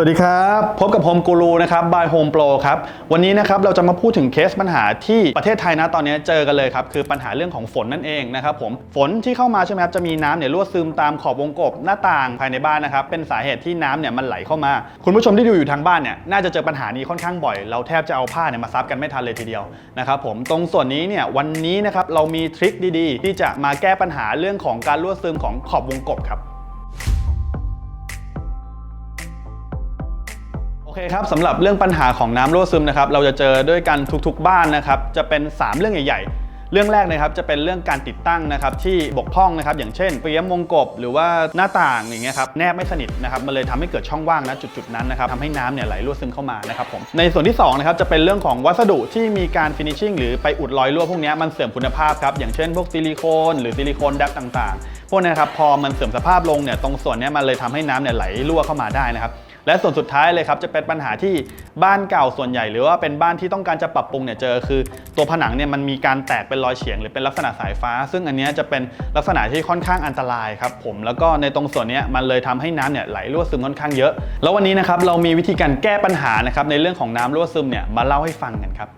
สวัสดีครับ พบกับโฮมกูรูนะครับบายโฮมโปรครับ วันนี้นะครับเราจะมาพูดถึงเคสปัญหาที่ประเทศไทยนะตอนนี้เจอกันเลยครับ คือปัญหาเรื่องของฝนนั่นเองนะครับผมฝนที่เข้ามาใช่ไหมครับจะมีน้ำเนี่ยรั่วซึมตามขอบวงกบหน้าต่างภายในบ้านนะครับ เป็นสาเหตุที่น้ำเนี่ยมันไหลเข้ามา คุณผู้ชมที่ดูอยู่ทางบ้านเนี่ยน่าจะเจอปัญหานี้ค่อนข้างบ่อย เราแทบจะเอาผ้าเนี่ยมาซับกันไม่ทันเลยทีเดียวนะครับผมตรงส่วนนี้เนี่ยวันนี้นะครับเรามีทริคดีๆ ที่จะมาแก้ปัญหาเรื่องของการรั่วซึมของขอบวงกบครับ คครับสำหรับเรื่องปัญหาของน้ำรั่วซึมนะครับเราจะเจอด้วยกันทุกๆบ้านนะครับจะเป็น 3 เรื่องใหญ่ๆ เรื่องแรกนะครับจะเป็นเรื่องการติดตั้งนะครับที่บกพร่องนะครับอย่างเช่นเปียมวงกบหรือว่าหน้าต่างอย่างเงี้ยครับแนบไม่สนิทนะครับมันเลยทำให้เกิดช่องว่างนะจุดๆนั้นนะครับทำให้น้ำเนี่ยไหลรั่วซึมเข้ามานะครับผมในส่วนที่2นะครับจะเป็นเรื่องของวัสดุที่มีการฟินิชชิ่งหรือไปอุดรอยรั่วพวกเนี้ยมันเสื่อมคุณภาพครับอย่างเช่นพวกซิลิโคนหรือซิลิโคนแดปต่างๆพวกเนี้ยครับพอมันเสื่อมสภาพลงเนี่ยตรงส่วนนี้มันเลยทำให้น้ำเนี่ยไหลรั่วเข้ามาได้นะครับ และส่วนสุดท้ายเลยครับจะเป็นปัญหาที่บ้านเก่าส่วนใหญ่ หรือว่าเป็นบ้านที่ต้องการจะปรับปรุงเนี่ยเจอคือตัวผนังเนี่ยมันมีการแตกเป็นรอยเฉียง หรือเป็นลักษณะสายฟ้า ซึ่งอันนี้จะเป็นลักษณะที่ค่อนข้างอันตรายครับผมแล้วก็ในตรงส่วนนี้มันเลยทำให้น้ำเนี่ยไหลรั่วซึมค่อนข้างเยอะ แล้ววันนี้นะครับเรามีวิธีการแก้ปัญหานะครับในเรื่องของน้ำรั่วซึมเนี่ยมาเล่าให้ฟังกันครับ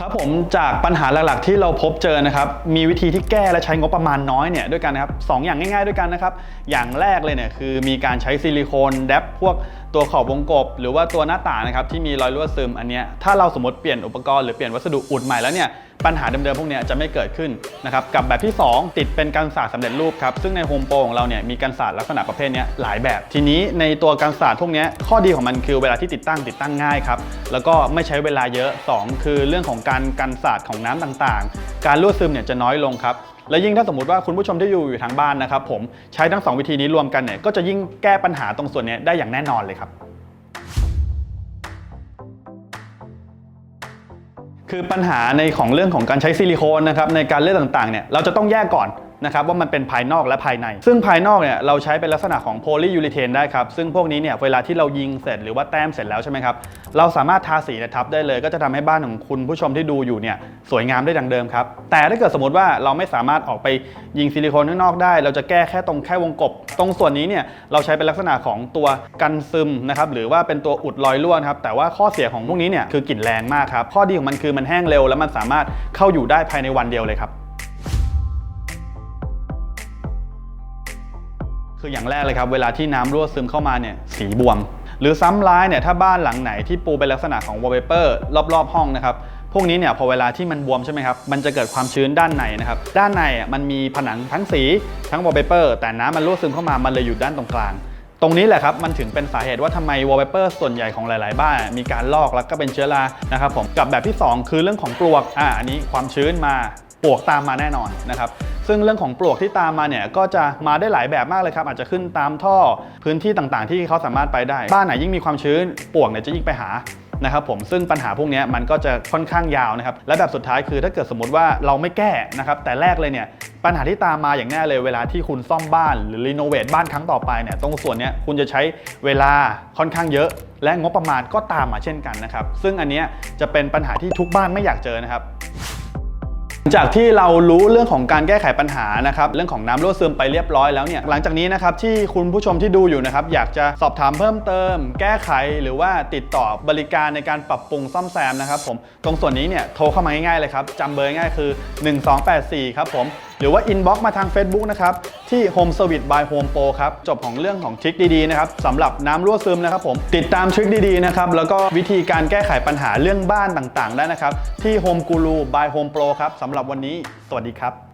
ครับผมจากปัญหาหลักๆ ที่เราพบเจอนะครับมีวิธีที่แก้และใช้งบประมาณน้อยเนี่ยด้วยกันนะครับสองอย่างง่ายๆด้วยกันนะครับอย่างแรกเลยเนี่ยคือมีการใช้ซิลิโคนแดปพวกตัวขอบวงกบ หรือว่าตัวหน้าต่างนะครับที่มีรอยรั่วซึมอันเนี้ยถ้าเราสมมติเปลี่ยนอุปกรณ์หรือเปลี่ยนวัสดุอุดใหม่แล้วเนี่ยปัญหาเดิมๆพวกนี้จะไม่เกิดขึ้นนะครับกับแบบที่ 2 ติดเป็นกันศาสตร์สำเร็จรูปครับซึ่งในโฮมโปรของเราเนี่ยมีกันศาสตร์ลักษณะประเภทนี้หลายแบบ ทีนี้ในตัวกันศาสตร์พวกนี้ข้อดีของมันคือเวลาที่ติดตั้งติดตั้งง่ายครับแล้วก็ไม่ใช้เวลาเยอะ 2 คือเรื่องของการกันศาสตร์ของน้ำต่างๆ การรั่วซึมเนี่ยจะน้อยลงครับและยิ่งถ้าสมมติว่าคุณผู้ชมที่อยู่อยู่ทางบ้านนะครับผมใช้ทั้งสองวิธีนี้รวมกันเนี่ยก็จะยิ่งแก้ปัญหาตรงส่วนนี้ได้อย่างแน่นอนเลยครับ คือปัญหาในของเรื่องของการใช้ซิลิโคนนะครับในการเลือกต่างๆเนี่ยเราจะต้องแยกก่อน นะครับว่ามันเป็นภายนอกและภายใน ซึ่งภายนอกเนี่ยเราใช้เป็นลักษณะของโพลียูริเทนได้ครับซึ่งพวกนี้เนี่ยเวลาที่เรายิงเสร็จหรือว่าแต้มเสร็จแล้วใช่ไหมครับเราสามารถทาสีและทับได้เลย ก็จะทำให้บ้านของคุณผู้ชมที่ดูอยู่เนี่ยสวยงามได้ดังเดิมครับแต่ถ้าเกิดสมมติว่าเราไม่สามารถออกไปยิงซิลิโคนข้างนอกได้ เราจะแก้แค่ตรงแค่วงกบ ตรงส่วนนี้เนี่ยเราใช้เป็นลักษณะของตัวกันซึมนะครับหรือว่าเป็นตัวอุดรอยรั่วครับแต่ว่าข้อเสียของพวกนี้เนี่ยคือกลิ่นแรงมากครับข้อดีของมันคือมันแห้งเร็ว แล้วมันสามารถเข้าอยู่ได้ภายในวันเดียวเลยครับ คืออย่างแรกเลยครับเวลาที่น้ำรั่วซึมเข้ามาเนี่ยสีบวม หรือซ้ำร้ายเนี่ยถ้าบ้านหลังไหนที่ปูเป็นลักษณะของวอลเปเปอร์รอบๆ ห้องนะครับพวกนี้เนี่ยพอเวลาที่มันบวมใช่ไหมครับ มันจะเกิดความชื้นด้านในนะครับ ด้านในอะมันมีผนังทั้งสีทั้งวอลเปเปอร์แต่น้ำมันรั่วซึมเข้ามา มันเลยอยู่ด้านตรงกลาง ตรงนี้แหละครับมันถึงเป็นสาเหตุว่าทำไมวอลเปเปอร์ส่วนใหญ่ของหลาย ๆ บ้านมีการลอกแล้วก็เป็นเชื้อรา นะครับผม กับแบบที่ 2 คือเรื่องของปลวก อ่า อันนี้ความชื้นมาปลวกตามมาแน่นอนนะครับ ซึ่งเรื่องของปลวกที่ตามมาเนี่ยก็จะมาได้หลายแบบมากเลยครับอาจจะขึ้นตามท่อพื้นที่ต่างๆ ที่เขาสามารถไปได้ บ้านไหนยิ่งมีความชื้นปลวกเนี่ยจะยิ่งไปหานะครับผมซึ่งปัญหาพวกนี้มันก็จะค่อนข้างยาวนะครับและแบบสุดท้ายคือถ้าเกิดสมมติว่าเราไม่แก้นะครับแต่แรกเลยเนี่ยปัญหาที่ตามมาอย่างแน่เลยเวลาที่คุณซ่อมบ้านหรือรีโนเวทบ้านครั้งต่อไปเนี่ยตรงส่วนนี้คุณจะใช้เวลาค่อนข้างเยอะ และงบประมาณก็ตามมาเช่นกันนะครับซึ่งอันนี้จะเป็นปัญหาที่ทุกบ้านไม่อยากเจอนะครับ จากที่เรารู้เรื่องของการแก้ไขปัญหานะครับเรื่องของน้ำรั่วซึมไปเรียบร้อยแล้วเนี่ยหลังจากนี้นะครับที่คุณผู้ชมที่ดูอยู่นะครับอยากจะสอบถามเพิ่มเติม แก้ไขหรือว่าติดต่อบริการในการปรับปรุงซ่อมแซมนะครับผมตรงส่วนนี้เนี่ยโทรเข้ามาง่ายๆเลยครับจำเบอร์ง่ายคือ 1284 ครับผมหรือว่าอินบ็อกซ์มาทาง Facebook นะครับที่ Home Service by Home Pro ครับจบของเรื่องของทริคดีๆนะครับสำหรับน้ำรั่วซึมนะครับผมติดตามทริคดีๆนะครับแล้วก็วิธีการแก้ไขปัญหาเรื่องบ้านต่างๆ ได้นะครับที่ Home Guru by Home Pro ครับสำหรับวันนี้ สวัสดีครับ